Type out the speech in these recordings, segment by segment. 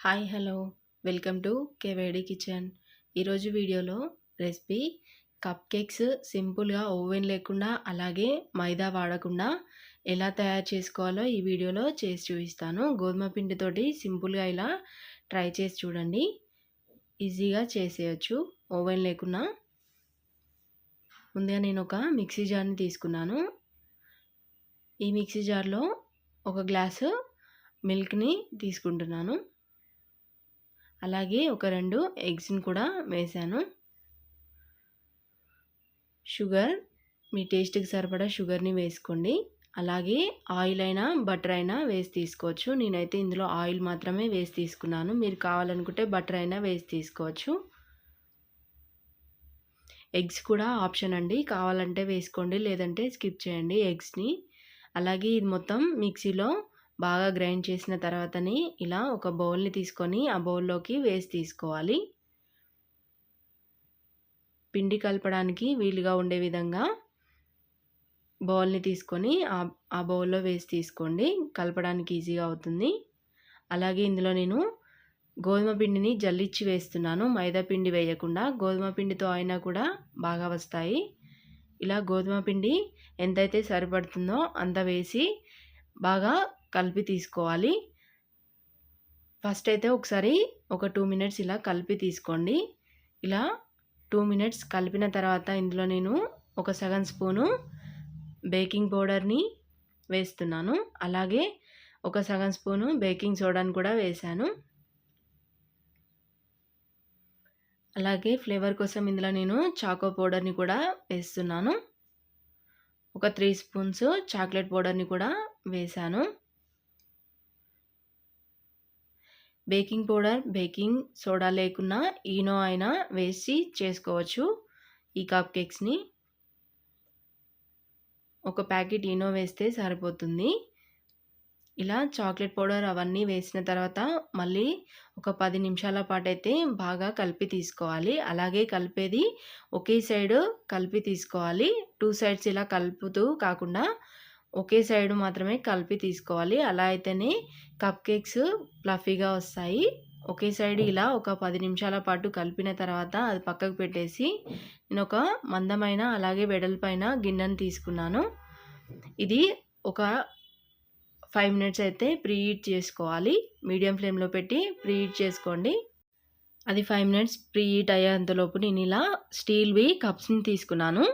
Hi hello. Welcome to కేవేడి kitchen. ఈరోజు వీడియోలో recipe cup cakes సింపుల్గా ఓవెన్ లేకుండా అలాగే మైదా వాడకుండా ఎలా తయారు చేసుకోవాలో ఈ వీడియోలో చేసి చూపిస్తాను. గోధుమ పిండితోటి సింపుల్గా ఇలా ట్రై చేసి చూడండి. ఈజీగా చేసేయచ్చు. ఓవెన్ లేకుండా. ముందుగా నేను ఒక మిక్సీ జార్ని తీసుకున్నాను. ఈ మిక్సీ జార్లో ఒక గ్లాసు మిల్క్ని తీసుకుంటున్నాను. అలాగే ఒక రెండు ఎగ్స్ని కూడా వేసాను. షుగర్ మీ టేస్ట్కి సరిపడా షుగర్ని వేసుకోండి. అలాగే ఆయిల్ అయినా బటర్ అయినా వేసి తీసుకోవచ్చు. నేనైతే ఇందులో ఆయిల్ మాత్రమే వేసి తీసుకున్నాను. మీరు కావాలనుకుంటే బటర్ అయినా వేసి తీసుకోవచ్చు. ఎగ్స్ కూడా ఆప్షన్ అండి. కావాలంటే వేసుకోండి లేదంటే స్కిప్ చేయండి ఎగ్స్ని. అలాగే ఇది మొత్తం మిక్సీలో బాగా గ్రైండ్ చేసిన తర్వాతని ఇలా ఒక బౌల్ని తీసుకొని ఆ బౌల్లోకి వేసి తీసుకోవాలి. పిండి కలపడానికి వీలుగా ఉండే విధంగా బౌల్ని తీసుకొని ఆ బౌల్లో వేసి తీసుకోండి. కలపడానికి ఈజీగా అవుతుంది. అలాగే ఇందులో నేను గోధుమ పిండిని జల్లిచ్చి వేస్తున్నాను. మైదా పిండి వేయకుండా గోధుమ పిండితో అయినా కూడా బాగా వస్తాయి. ఇలా గోధుమ పిండి ఎంతైతే సరిపడుతుందో అంత వేసి బాగా కలిపి తీసుకోవాలి. ఫస్ట్ అయితే ఒకసారి ఒక టూ మినిట్స్ ఇలా కలిపి తీసుకోండి. ఇలా టూ మినిట్స్ కలిపిన తర్వాత ఇందులో నేను ఒక సగం స్పూను బేకింగ్ పౌడర్ని వేస్తున్నాను. అలాగే ఒక సగం స్పూను బేకింగ్ సోడాని కూడా వేశాను. అలాగే ఫ్లేవర్ కోసం ఇందులో నేను చాకో పౌడర్ని కూడా వేస్తున్నాను. ఒక త్రీ స్పూన్స్ చాక్లెట్ పౌడర్ని కూడా వేశాను. బేకింగ్ పౌడర్ బేకింగ్ సోడా లేకున్నా ఈనో అయినా వేసి చేసుకోవచ్చు ఈ కప్ కేక్స్ని. ఒక ప్యాకెట్ ఈనో వేస్తే సరిపోతుంది. ఇలా చాక్లెట్ పౌడర్ అవన్నీ వేసిన తర్వాత మళ్ళీ ఒక పది నిమిషాల పాటు అయితే బాగా కలిపి తీసుకోవాలి. అలాగే కలిపేది ఒకే సైడ్ కలిపి తీసుకోవాలి. టూ సైడ్స్ ఇలా కలుపుతూ కాకుండా ఒకే సైడ్ మాత్రమే కలిపి తీసుకోవాలి. అలా అయితేనే కప్ కేక్స్ ఫ్లఫీగా వస్తాయి. ఒకే సైడ్ ఇలా ఒక పది నిమిషాల పాటు కలిపిన తర్వాత అది పక్కకు పెట్టేసి నేను ఒక మందమైన అలాగే వెడల్పైన గిన్నెను తీసుకున్నాను. ఇది ఒక ఫైవ్ మినిట్స్ అయితే ప్రీ హీట్ చేసుకోవాలి. మీడియం ఫ్లేమ్లో పెట్టి ప్రీ హీట్ చేసుకోండి. అది ఫైవ్ మినిట్స్ ప్రీ హీట్ అయ్యేంతలోపు నేను ఇలా స్టీల్వి కప్స్ని తీసుకున్నాను.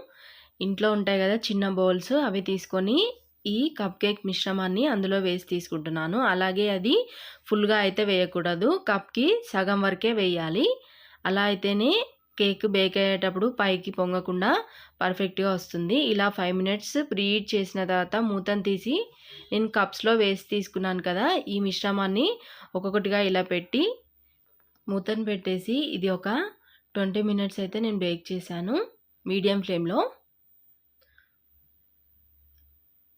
ఇంట్లో ఉంటాయి కదా చిన్న బౌల్స్ అవి తీసుకొని ఈ కప్ కేక్ మిశ్రమాన్ని అందులో వేసి తీసుకుంటున్నాను. అలాగే అది ఫుల్గా అయితే వేయకూడదు. కప్కి సగం వరకే వేయాలి. అలా అయితేనే కేక్ బేక్ అయ్యేటప్పుడు పైకి పొంగకుండా పర్ఫెక్ట్గా వస్తుంది. ఇలా ఫైవ్ మినిట్స్ ప్రీహీట్ చేసిన తర్వాత మూతను తీసి నేను కప్స్లో వేసి తీసుకున్నాను కదా ఈ మిశ్రమాన్ని ఒక్కొక్కటిగా ఇలా పెట్టి మూతను పెట్టేసి ఇది ఒక ట్వంటీ మినిట్స్ అయితే నేను బేక్ చేశాను మీడియం ఫ్లేమ్లో.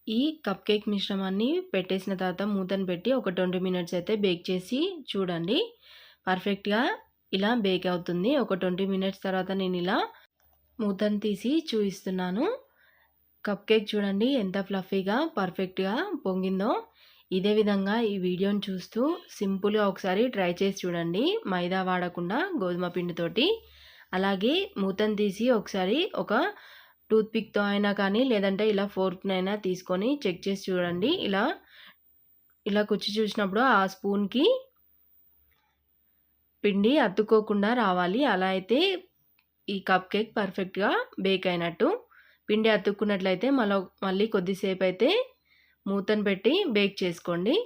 ఈ కప్ కేక్ మిశ్రమాన్ని పెట్టేసిన తర్వాత మూతను పెట్టి ఒక ట్వంటీ మినిట్స్ అయితే బేక్ చేసి చూడండి. పర్ఫెక్ట్గా ఇలా బేక్ అవుతుంది. ఒక ట్వంటీ మినిట్స్ తర్వాత నేను ఇలా మూతను తీసి చూపిస్తున్నాను. కప్ కేక్ చూడండి ఎంత ఫ్లఫీగా పర్ఫెక్ట్గా పొంగిందో. ఇదే విధంగా ఈ వీడియోని చూస్తూ సింపుల్గా ఒకసారి ట్రై చేసి చూడండి. మైదా వాడకుండా గోధుమ పిండితోటి. అలాగే మూతను తీసి ఒకసారి ఒక టూత్పిక్తో అయినా కానీ లేదంటే ఇలా ఫోర్క్నైనా తీసుకొని చెక్ చేసి చూడండి. ఇలా ఇలా కుచ్చి చూసినప్పుడు ఆ స్పూన్కి పిండి అతుక్కోకుండా రావాలి. అలా అయితే ఈ కప్ కేక్ పర్ఫెక్ట్గా బేక్ అయినట్టు. పిండి అతుక్కున్నట్లయితే మళ్ళీ మళ్ళీ కొద్దిసేపు అయితే మూతను పెట్టి బేక్ చేసుకోండి.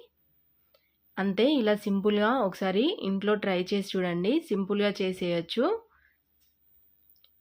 అంతే ఇలా సింపుల్గా ఒకసారి ఇంట్లో ట్రై చేసి చూడండి. సింపుల్గా చేసేయచ్చు.